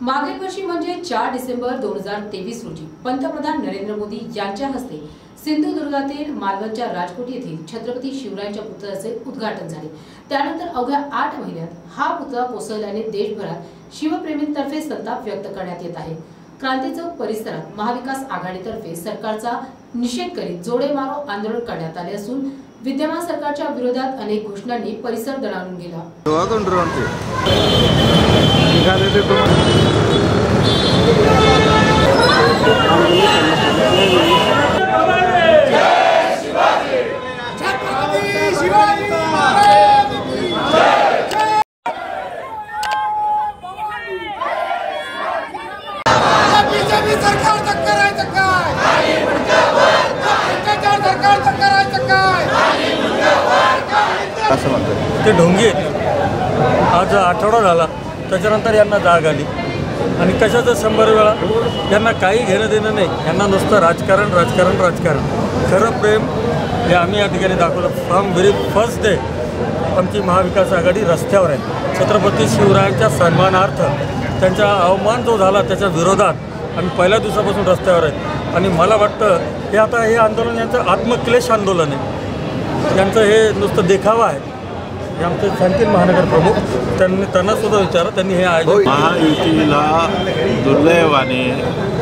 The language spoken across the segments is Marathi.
मागील वर्षी म्हणजे चार डिसेंबर दोन हजार तेवीस रोजी पंतप्रधान नरेंद्र मोदी यांच्या हस्ते सिंधुदुर्गातील मालवणच्या राजकोट येथील छत्रपती शिवरायांच्या पुतळ्याचे उद्घाटन झाले. त्यानंतर अवघ्या आठ महिन्यात हा पुतळा कोसळल्याने देशभरात शिवप्रेमींतर्फे संताप व्यक्त करण्यात येत आहे. क्रांती चौक परिसरात महाविकास आघाडीतर्फे सरकारचा निषेध करीत जोडे मारो आंदोलन करण्यात आले असून विद्यमान सरकारच्या विरोधात अनेक घोषणांनी परिसर दणाणून गेला. दोघाकडून ड्रोन ते निघाले ते दोन बीजेपी सरकारचं करायचं काय भ्रष्टाचार सरकारचं करायचं काय असं म्हणतात. ते ढोंगी आज आठवडा झाला त्याच्यानंतर यांना जाग आली. आणि कशाचं शंभर वेळा? यांना काही घेणं देणं नाही. यांना नुसतं राजकारण राजकारण राजकारण. खरं प्रेम हे आम्ही या ठिकाणी दाखवलं. फ्रॉम व्हेरी फर्स्ट डे आमची महाविकास आघाडी रस्त्यावर आहे. छत्रपती शिवरायांच्या सन्मानार्थ त्यांचा अवमान जो झाला त्याच्या विरोधात आम्ही पहिल्या दिवसापासून रस्त्यावर आहे आणि मला वाटतं हे आता हे आंदोलन यांचं आत्मक्लेश आंदोलन आहे. यांचं हे नुसतं देखावा आहे. हे आमचे सांगतील महानगर प्रमुख त्यांनी त्यांना सुद्धा विचारा त्यांनी हे आयोजन महायुतीला दुर्दैवाने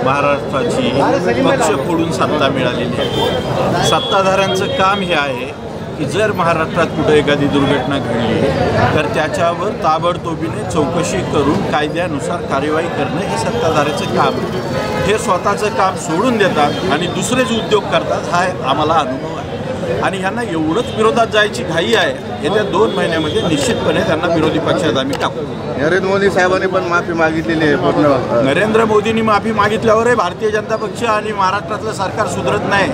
महाराष्ट्राची पक्ष फोडून सत्ता मिळालेली आहे. सत्ताधाऱ्यांचं काम हे आहे की जर महाराष्ट्रात कुठं एखादी दुर्घटना घडली तर त्याच्यावर ताबडतोबीने चौकशी करून कायद्यानुसार कार्यवाही करणं हे सत्ताधाऱ्याचं काम आहे. हे स्वतःचं काम सोडून देतात आणि दुसरेच उद्योग करतात हा आम्हाला अनुभव आहे. आणि ह्यांना एवढंच विरोधात जायची घाई आहे येत्या दोन महिन्यामध्ये निश्चितपणे त्यांना विरोधी पक्षात आम्ही टाकू. नरेंद्र मोदी साहेबांनी पण माफी मागितलेली आहे पूर्ण. नरेंद्र मोदींनी माफी मागितल्यावर भारतीय जनता पक्ष आणि महाराष्ट्रातलं सरकार सुधरत नाही.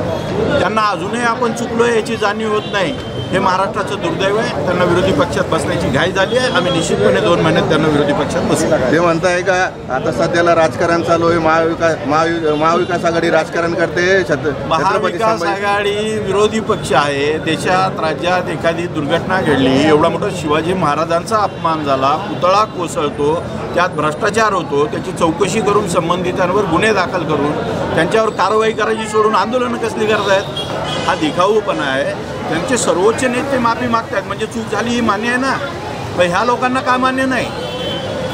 त्यांना अजूनही आपण चुकलो आहे याची जाणीव होत नाही. हे महाराष्ट्राचं दुर्दैव आहे. त्यांना विरोधी पक्षात बसण्याची घाई झाली आहे. आम्ही निश्चितपणे दोन महिन्यात त्यांना विरोधी पक्षात बसू. ते म्हणताय का आता सध्याला राजकारण चालू आहे. महाविकास महावि- महाविकास आघाडी राजकारण करते. महाविकास आघाडी विरोधी पक्ष आहे. देशात राज्यात एखादी दुर्घटना घडली एवढा मोठा शिवाजी महाराजांचा अपमान झाला पुतळा कोसळतो त्यात भ्रष्टाचार होतो त्याची चौकशी करून संबंधितांवर गुन्हे दाखल करून त्यांच्यावर कारवाई करायची सोडून आंदोलनं कसली करतायत? हा दिखाऊपणा आहे. त्यांचे सर्वोच्च नेते माफी मागतात म्हणजे चूक झाली ही मान्य आहे ना? पण ह्या लोकांना काय मान्य नाही?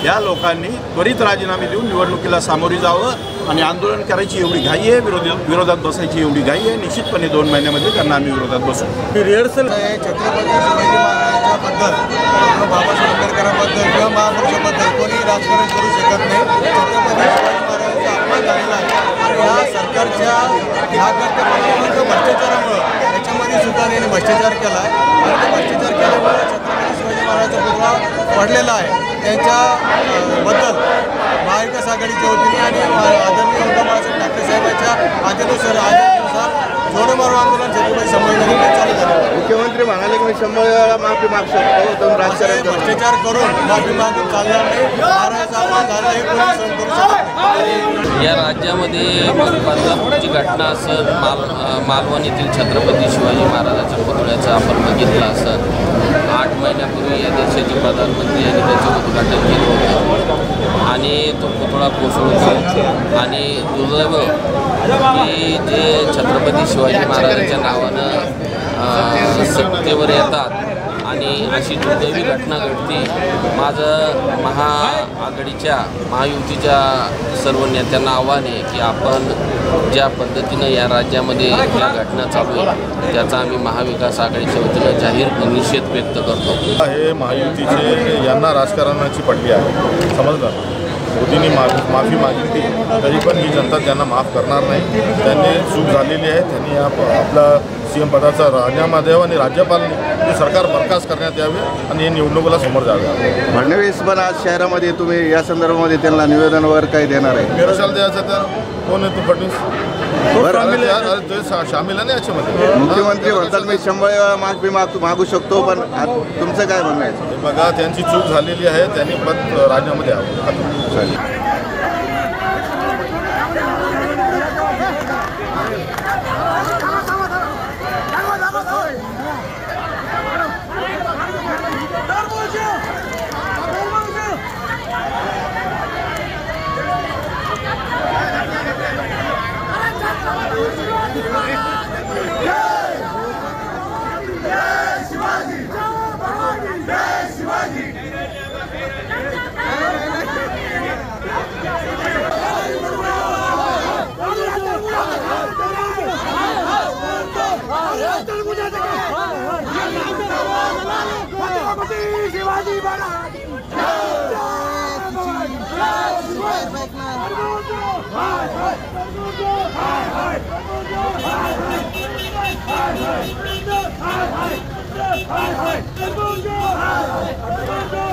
या लोकांनी त्वरित राजीनामे देऊन निवडणुकीला सामोरी जावं. आणि आंदोलन करायची एवढी घाई आहे विरोधी विरोधात बसायची एवढी घाई आहे. निश्चितपणे दोन महिन्यामध्ये त्यांना आम्ही विरोधात बसू. रिहर्सल छत्रपती शिवाजी महाराजांच्याबद्दल किंवा बाबासाहेब आंबेडकरांबद्दल किंवा महापुरुषाबद्दल कोणी राजकारण करू शकत नाही. छत्रपती शिवाजी महाराजांचा अपमान झालेला आहे. आणि ह्या सरकारच्या ह्या भ्रष्टाचारामुळं त्याच्यामध्ये सुद्धा त्यांनी भ्रष्टाचार केला आहे आणि तो भ्रष्टाचार केल्यामुळे छत्रपती शिवाजी महाराजांचा पडलेला आहे. त्यांच्या अ, बद्दल महाविकास आघाडीच्या वतीने आणि आदरणीय उद्धव बाळासाहेब ठाकरे साहेबांच्या आदेशानुसार आदेशानुसार जोडे मारो आंदोलन छत्रपती संभाजीनगर चालू झालं आहे. मुख्यमंत्री म्हणाले की मी शंभर वेळा माफी मागू शकतो तुम्ही असे राजकारण. भ्रष्टाचार करून माफी मागून चालणार नाही. महाराजांचा अपमान झाला हे कोणी सहन करू शकत नाही. या राज्यामध्ये बदलापूरची घटना असेल माल मालवण येथील छत्रपती शिवाजी महाराजांच्या पुतळ्याचं आपण बघितलं आठ महिन्यापूर्वी या देशाचे प्रधानमंत्री यांनी त्याचं उद्घाटन केलं होतं. आणि तो पुतळा कोसळतो आणि दुर्दैव की जे छत्रपती शिवाजी महाराजांच्या नावानं सत्तेवर येतात आणि अशी दुर्दैवी घटना घडती. माझं महाआघाडीच्या महायुतीच्या सर्व नेत्यांना आव्हान आहे की आपण ज्या पद्धतीनं या राज्यामध्ये या घटना चालू आहेत त्याचा आम्ही महाविकास आघाडीच्या वतीनं जाहीर निषेध व्यक्त करतो. हे महायुतीचे यांना राजकारणाची पडली आहे. समजलं? मोदींनी मा माफी मागितली तरी पण ही जनता त्यांना माफ करणार नाही. त्यांनी चूक झालेली आहे. त्यांनी या प- आपला सी एम पदाचा राजीनामा द्यावा आणि राज्यपालांनी हे सरकार बरखास्त करण्यात यावे आणि हे निवडणुकीला समोर जावे. फडणवीस पण आज शहरामध्ये तुम्ही या संदर्भामध्ये त्यांना निवेदन वगैरे काही देणार आहे? कशाला द्यायचं तर कोण आहे तू फडणवीस? शामिल आहे. मुख्यमंत्री म्हणतात मी शंभर वेळा माफी माग मागू शकतो पण तुमचं काय म्हणणं आहे? बघा त्यांची चूक झालेली आहे त्यांनी पद राजीनामा Hey! Hey! Hey!